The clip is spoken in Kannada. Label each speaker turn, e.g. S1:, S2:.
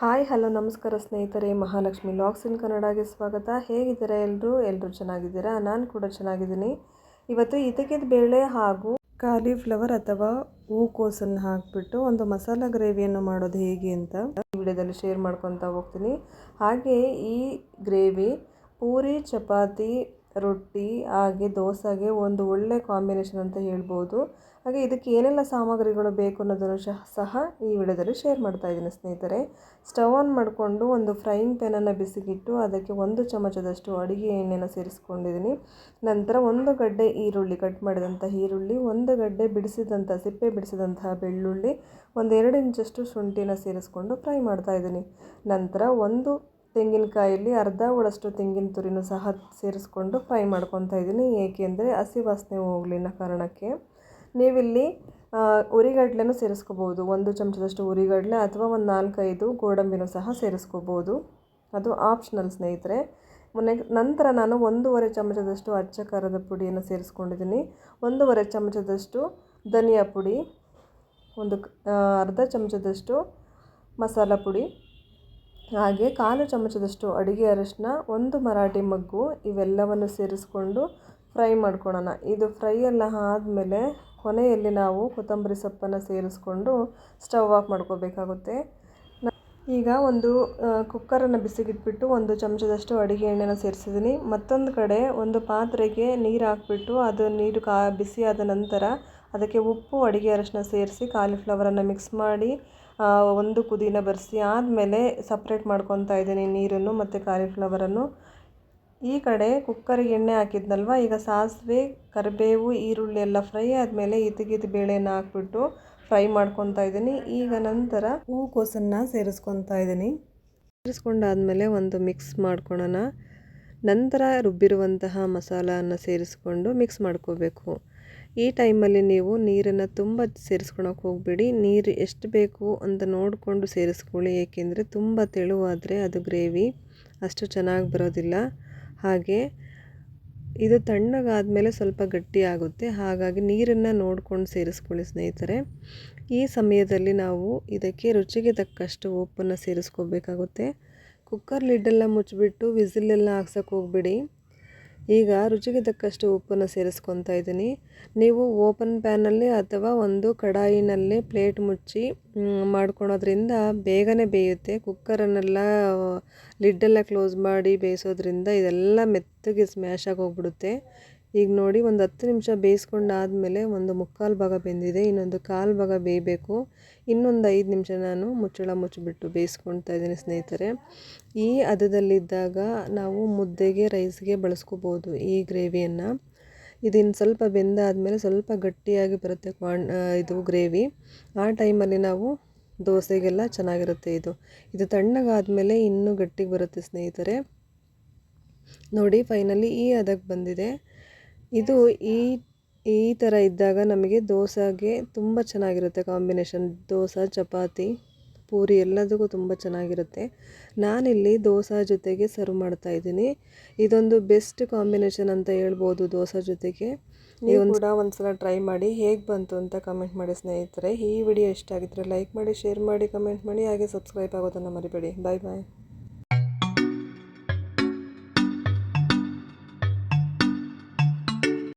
S1: ಹಾಯ್, ಹಲೋ, ನಮಸ್ಕಾರ ಸ್ನೇಹಿತರೆ. ಮಹಾಲಕ್ಷ್ಮಿ ಲಾಗ್ಸ್ ಇನ್ ಕನ್ನಡಗೆ ಸ್ವಾಗತ. ಹೇಗಿದ್ದೀರಾ ಎಲ್ಲರೂ ಎಲ್ಲರೂ ಚೆನ್ನಾಗಿದ್ದೀರಾ? ನಾನು ಕೂಡ ಚೆನ್ನಾಗಿದ್ದೀನಿ. ಇವತ್ತು ಇದಕ್ಕಿದ ಬೇಳೆ ಹಾಗೂ ಕಾಲಿಫ್ಲವರ್ ಅಥವಾ ಹೂಕೋಸನ್ನು ಹಾಕಿಬಿಟ್ಟು ಒಂದು ಮಸಾಲ ಗ್ರೇವಿಯನ್ನು ಮಾಡೋದು ಹೇಗೆ ಅಂತ ಈ ವಿಡಿಯೋದಲ್ಲಿ ಶೇರ್ ಮಾಡ್ಕೊತಾ ಹೋಗ್ತೀನಿ. ಹಾಗೆ ಈ ಗ್ರೇವಿ, ಪೂರಿ, ಚಪಾತಿ ರೊಟ್ಟಿ, ಹಾಗೆ ದೋಸೆಗೆ ಒಂದು ಒಳ್ಳೆ ಕಾಂಬಿನೇಷನ್ ಅಂತ ಹೇಳ್ಬೋದು. ಹಾಗೆ ಇದಕ್ಕೆ ಏನೆಲ್ಲ ಸಾಮಗ್ರಿಗಳು ಬೇಕು ಅನ್ನೋದನ್ನು ಸಹ ಸಹ ಈ ವಿಡಿಯೋದಲ್ಲಿ ಶೇರ್ ಮಾಡ್ತಾ ಇದ್ದೀನಿ ಸ್ನೇಹಿತರೆ. ಸ್ಟವ್ ಆನ್ ಮಾಡಿಕೊಂಡು ಒಂದು ಫ್ರೈಯಿಂಗ್ ಪ್ಯಾನನ್ನು ಬಿಸಿಗಿಟ್ಟು ಅದಕ್ಕೆ ಒಂದು ಚಮಚದಷ್ಟು ಅಡುಗೆ ಎಣ್ಣೆನ ಸೇರಿಸ್ಕೊಂಡಿದ್ದೀನಿ. ನಂತರ ಒಂದು ಗಡ್ಡೆ ಈರುಳ್ಳಿ ಕಟ್ ಮಾಡಿದಂಥ ಈರುಳ್ಳಿ, ಒಂದು ಗಡ್ಡೆ ಬಿಡಿಸಿದಂಥ, ಸಿಪ್ಪೆ ಬಿಡಿಸಿದಂತಹ ಬೆಳ್ಳುಳ್ಳಿ, ಒಂದೆರಡು ಇಂಚಷ್ಟು ಶುಂಠಿನ ಸೇರಿಸ್ಕೊಂಡು ಫ್ರೈ ಮಾಡ್ತಾ ಇದ್ದೀನಿ. ನಂತರ ಒಂದು ತೆಂಗಿನಕಾಯಲ್ಲಿ ಅರ್ಧ ಒಳಷ್ಟು ತೆಂಗಿನ ತುರಿನೂ ಸಹ ಸೇರಿಸ್ಕೊಂಡು ಫ್ರೈ ಮಾಡ್ಕೊತಾ ಇದ್ದೀನಿ. ಏಕೆಂದರೆ ಹಸಿ ವಾಸನೆ ಹೋಗಲಿ ಅನ್ನೋ ಕಾರಣಕ್ಕೆ. ನೀವಿಲ್ಲಿ ಉರಿಗಡ್ಲೆನು ಸೇರಿಸ್ಕೋಬೋದು. ಒಂದು ಚಮಚದಷ್ಟು ಉರಿಗಡಲೆ ಅಥವಾ ಒಂದು ನಾಲ್ಕೈದು ಗೋಡಂಬಿನೂ ಸಹ ಸೇರಿಸ್ಕೋಬೋದು. ಅದು ಆಪ್ಷನಲ್ ಸ್ನೇಹಿತರೆ. ಮೊನ್ನೆ, ನಂತರ ನಾನು ಒಂದೂವರೆ ಚಮಚದಷ್ಟು ಅಚ್ಚ ಖಾರದ ಪುಡಿಯನ್ನು ಸೇರಿಸ್ಕೊಂಡಿದ್ದೀನಿ. ಒಂದೂವರೆ ಚಮಚದಷ್ಟು ಧನಿಯಾ ಪುಡಿ, ಒಂದು ಅರ್ಧ ಚಮಚದಷ್ಟು ಮಸಾಲ ಪುಡಿ ಹಾಗೆ ಕಾಲು ಚಮಚದಷ್ಟು ಅಡುಗೆ ಅರಿಶಿನ, ಒಂದು ಮರಾಠಿ ಮಗ್ಗು, ಇವೆಲ್ಲವನ್ನು ಸೇರಿಸ್ಕೊಂಡು ಫ್ರೈ ಮಾಡ್ಕೊಳ್ಳೋಣ. ಇದು ಫ್ರೈ ಎಲ್ಲ ಆದಮೇಲೆ ಕೊನೆಯಲ್ಲಿ ನಾವು ಕೊತ್ತಂಬರಿ ಸೊಪ್ಪನ್ನು ಸೇರಿಸ್ಕೊಂಡು ಸ್ಟವ್ ಆಫ್ ಮಾಡ್ಕೋಬೇಕಾಗುತ್ತೆ. ಈಗ ಒಂದು ಕುಕ್ಕರನ್ನು ಬಿಸಿಗಿಟ್ಬಿಟ್ಟು ಒಂದು ಚಮಚದಷ್ಟು ಅಡುಗೆ ಎಣ್ಣೆನ ಸೇರಿಸಿದ್ದೀನಿ. ಮತ್ತೊಂದು ಕಡೆ ಒಂದು ಪಾತ್ರೆಗೆ ನೀರು ಹಾಕ್ಬಿಟ್ಟು ಅದು ನೀರು ಕಾ ಬಿಸಿಯಾದ ನಂತರ ಅದಕ್ಕೆ ಉಪ್ಪು, ಅಡುಗೆ ಅರಶಿನ ಸೇರಿಸಿ ಕಾಲಿಫ್ಲವರನ್ನು ಮಿಕ್ಸ್ ಮಾಡಿ ಒಂದು ಕುದಿನ ಬರಿಸಿ ಆದಮೇಲೆ ಸಪ್ರೇಟ್ ಮಾಡ್ಕೊತಾ ಇದ್ದೀನಿ ನೀರನ್ನು ಮತ್ತು ಕಾಲಿಫ್ಲವರನ್ನು ಈ ಕಡೆ ಕುಕ್ಕರಿಗೆ ಎಣ್ಣೆ ಹಾಕಿದ್ನಲ್ವ, ಈಗ ಸಾಸಿವೆ, ಕರಿಬೇವು, ಈರುಳ್ಳಿ ಎಲ್ಲ ಫ್ರೈ ಆದಮೇಲೆ ಇತಿಗಿದ ಬೇಳೆನ ಹಾಕ್ಬಿಟ್ಟು ಫ್ರೈ ಮಾಡ್ಕೊತಾ ಇದ್ದೀನಿ. ಈಗ ನಂತರ ಹೂಕೋಸನ್ನು ಸೇರಿಸ್ಕೊತಾ ಇದ್ದೀನಿ. ಸೇರಿಸ್ಕೊಂಡಾದಮೇಲೆ ಒಂದು ಮಿಕ್ಸ್ ಮಾಡ್ಕೊಳ್ಳೋಣ ನಂತರ ರುಬ್ಬಿರುವಂತಹ ಮಸಾಲೆಯನ್ನು ಸೇರಿಸ್ಕೊಂಡು ಮಿಕ್ಸ್ ಮಾಡ್ಕೋಬೇಕು. ಈ ಟೈಮಲ್ಲಿ ನೀವು ನೀರನ್ನು ತುಂಬ ಸೇರಿಸ್ಕೊಳಕ್ಕೆ ಹೋಗಬೇಡಿ. ನೀರು ಎಷ್ಟು ಬೇಕು ಅಂತ ನೋಡಿಕೊಂಡು ಸೇರಿಸ್ಕೊಳ್ಳಿ. ಏಕೆಂದರೆ ತುಂಬ ತೆಳುವಾದರೆ ಅದು ಗ್ರೇವಿ. ಅಷ್ಟು ಚೆನ್ನಾಗಿ ಬರೋದಿಲ್ಲ. ಹಾಗೆ ಇದು ತಣ್ಣಗಾದ ಮೇಲೆ ಸ್ವಲ್ಪ ಗಟ್ಟಿ ಆಗುತ್ತೆ. ಹಾಗಾಗಿ ನೀರನ್ನು ನೋಡ್ಕೊಂಡು ಸೇರಿಸ್ಕೊಳ್ಳಿ ಸ್ನೇಹಿತರೆ. ಈ ಸಮಯದಲ್ಲಿ ನಾವು ಇದಕ್ಕೆ ರುಚಿಗೆ ತಕ್ಕಷ್ಟು ಉಪ್ಪನ್ನು ಸೇರಿಸ್ಕೋಬೇಕಾಗುತ್ತೆ. ಕುಕ್ಕರ್ ಲಿಡ್ಡೆಲ್ಲ ಮುಚ್ಚಿಬಿಟ್ಟು ವಿಸಿಲೆಲ್ಲ ಹಾಕ್ಸೋಕ್ಕೆ ಹೋಗ್ಬೇಡಿ. ಈಗ ರುಚಿಗೆ ತಕ್ಕಷ್ಟು ಉಪ್ಪನ್ನು ಸೇರಿಸ್ಕೊತಾ ಇದ್ದೀನಿ. ನೀವು ಓಪನ್ ಪ್ಯಾನಲ್ಲಿ ಅಥವಾ ಒಂದು ಕಡಾಯಿನಲ್ಲಿ ಪ್ಲೇಟ್ ಮುಚ್ಚಿ ಮಾಡ್ಕೊಳೋದ್ರಿಂದ ಬೇಗನೆ ಬೇಯುತ್ತೆ. ಕುಕ್ಕರನ್ನೆಲ್ಲ ಲಿಡ್ಡೆಲ್ಲ ಕ್ಲೋಸ್ ಮಾಡಿ ಬೇಯಿಸೋದ್ರಿಂದ ಇದೆಲ್ಲ ಮೆತ್ತಗೆ ಸ್ಮ್ಯಾಶ್ ಆಗಿ ಹೋಗ್ಬಿಡುತ್ತೆ ಈಗ ನೋಡಿ ಒಂದು ಹತ್ತು ನಿಮಿಷ ಬೇಯಿಸ್ಕೊಂಡಾದಮೇಲೆ ಒಂದು ಮುಕ್ಕಾಲು ಭಾಗ ಬೆಂದಿದೆ, ಇನ್ನೊಂದು ಕಾಲು ಭಾಗ ಬೇಯಬೇಕು. ಇನ್ನೊಂದು ಐದು ನಿಮಿಷ ನಾನು ಮುಚ್ಚಳ ಮುಚ್ಚಿಬಿಟ್ಟು ಬೇಯಿಸ್ಕೊಳ್ತಾ ಇದ್ದೀನಿ ಸ್ನೇಹಿತರೆ. ಈ ಹದದಲ್ಲಿದ್ದಾಗ ನಾವು ಮುದ್ದೆಗೆ, ರೈಸ್ಗೆ ಬಳಸ್ಕೋಬೋದು ಈ ಗ್ರೇವಿಯನ್ನು. ಇದಿನ್ನು ಸ್ವಲ್ಪ ಬೆಂದಾದಮೇಲೆ ಸ್ವಲ್ಪ ಗಟ್ಟಿಯಾಗಿ ಬರುತ್ತೆ ಕ್ವಾನ್ ಇದು ಗ್ರೇವಿ. ಆ ಟೈಮಲ್ಲಿ ನಾವು ದೋಸೆಗೆಲ್ಲ ಚೆನ್ನಾಗಿರುತ್ತೆ ಇದು. ಇದು ತಣ್ಣಗಾದಮೇಲೆ ಇನ್ನೂ ಗಟ್ಟಿಗೆ ಬರುತ್ತೆ ಸ್ನೇಹಿತರೆ. ನೋಡಿ, ಫೈನಲಿ ಈ ಹದಕ್ಕೆ ಬಂದಿದೆ. ಇದು ಈ ಈ ಥರ ಇದ್ದಾಗ ನಮಗೆ ದೋಸೆಗೆ ತುಂಬ ಚೆನ್ನಾಗಿರುತ್ತೆ ಕಾಂಬಿನೇಷನ್. ದೋಸೆ ಚಪಾತಿ ಪೂರಿ ಎಲ್ಲದಕ್ಕೂ ತುಂಬ ಚೆನ್ನಾಗಿರುತ್ತೆ. ನಾನಿಲ್ಲಿ ದೋಸೆ ಜೊತೆಗೆ ಸರ್ವ್ ಮಾಡ್ತಾ ಇದ್ದೀನಿ. ಇದೊಂದು ಬೆಸ್ಟ್ ಕಾಂಬಿನೇಷನ್ ಅಂತ ಹೇಳ್ಬೋದು ದೋಸೆ ಜೊತೆಗೆ. ನೀವು ಕೂಡ ಒಂದ್ಸಲ ಟ್ರೈ ಮಾಡಿ ಹೇಗೆ ಬಂತು ಅಂತ ಕಮೆಂಟ್ ಮಾಡಿ ಸ್ನೇಹಿತರೆ. ಈ ವಿಡಿಯೋ ಇಷ್ಟ ಆಗಿದ್ರೆ ಲೈಕ್ ಮಾಡಿ ಶೇರ್ ಮಾಡಿ ಕಮೆಂಟ್ ಮಾಡಿ ಹಾಗೆ ಸಬ್ಸ್ಕ್ರೈಬ್ ಆಗೋದನ್ನು ಮರಿಬೇಡಿ. ಬಾಯ್ ಬಾಯ್.